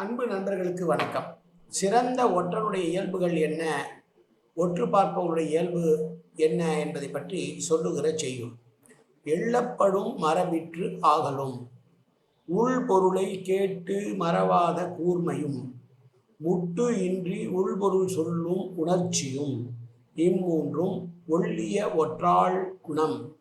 அன்பு நண்பர்களுக்கு வணக்கம். சிறந்த ஒற்றனுடைய இயல்புகள் என்ன? ஒற்று பார்ப்பவருடைய இயல்பு என்ன என்பதை பற்றி சொல்லுகிற செய்யும் எள்ளப்படும் மரபிற்று ஆகலும். உள்பொருளை கேட்டு மறவாத கூர்மையும். முட்டு இன்றி உள்பொருள் சொல்லும் உணர்ச்சியும். இம்மூன்றும் ஒள்ளிய ஒற்றாள் குணம்.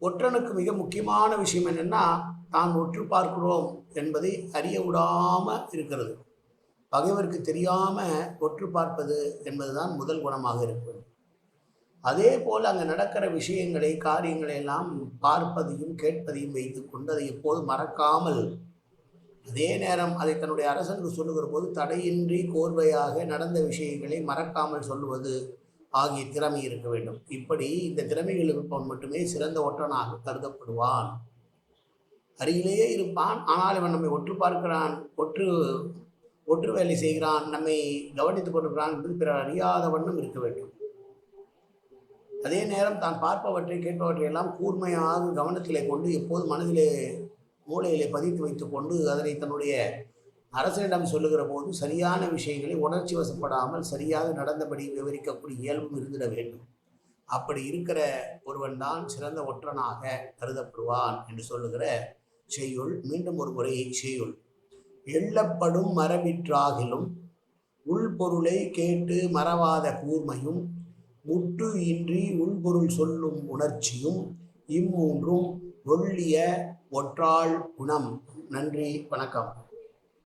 ஒற்றனுக்கு மிக முக்கியமான விஷயம் என்னென்னா தான் ஒற்று பார்க்கிறோம் என்பதை அறிய விடாமல் இருக்கிறது. பகைவருக்கு தெரியாமல் ஒற்று பார்ப்பது என்பதுதான் முதல் குணமாக இருக்கும். அதே போல் அங்கே நடக்கிற விஷயங்களை காரியங்களை எல்லாம் பார்ப்பதையும் கேட்பதையும் வைத்துக்கொண்டு அதை எப்போது மறக்காமல் அதே நேரம் அதை தன்னுடைய அரசனுக்கு சொல்லுகிற போது தடையின்றி கோர்வையாக நடந்த விஷயங்களை மறக்காமல் சொல்லுவது ஆகிய திறமை இருக்க வேண்டும். இப்படி இந்த திறமைகள் இருப்பவன் மட்டுமே சிறந்த ஒற்றனாக கருதப்படுவான். அருகிலேயே இருப்பான். ஆனால் இவன் நம்மை ஒற்று பார்க்கிறான் ஒற்று ஒற்று வேலை செய்கிறான் நம்மை கவனித்துக் கொண்டிருக்கிறான் என்று பிறர் அறியாத வண்ணம் இருக்க வேண்டும். அதே நேரம் தான் பார்ப்பவற்றை கேட்பவற்றை எல்லாம் கூர்மையாக கவனத்திலே கொண்டு எப்போது மனதிலே மூளையிலே பதித்து வைத்துக்கொண்டு அதனை தன்னுடைய அரசனிடம் சொல்லுகிற போது சரியான விஷயங்களை உணர்ச்சி வசப்படாமல் சரியாக நடந்தபடி விவரிக்கக்கூடிய இயல்பும் இருந்திட வேண்டும். அப்படி இருக்கிற ஒருவன் தான் சிறந்த ஒற்றனாக கருதப்படுவான் என்று சொல்லுகிற செய்யுள். மீண்டும் ஒரு முறை செய்யுள். எள்ளப்படும் மரபிற்றாகிலும் உள்பொருளை கேட்டு மறவாத கூர்மையும் முட்டு இன்றி உள்பொருள் சொல்லும் உணர்ச்சியும் இம்மூன்றும் ஒள்ளிய ஒற்றாள் குணம். நன்றி வணக்கம்.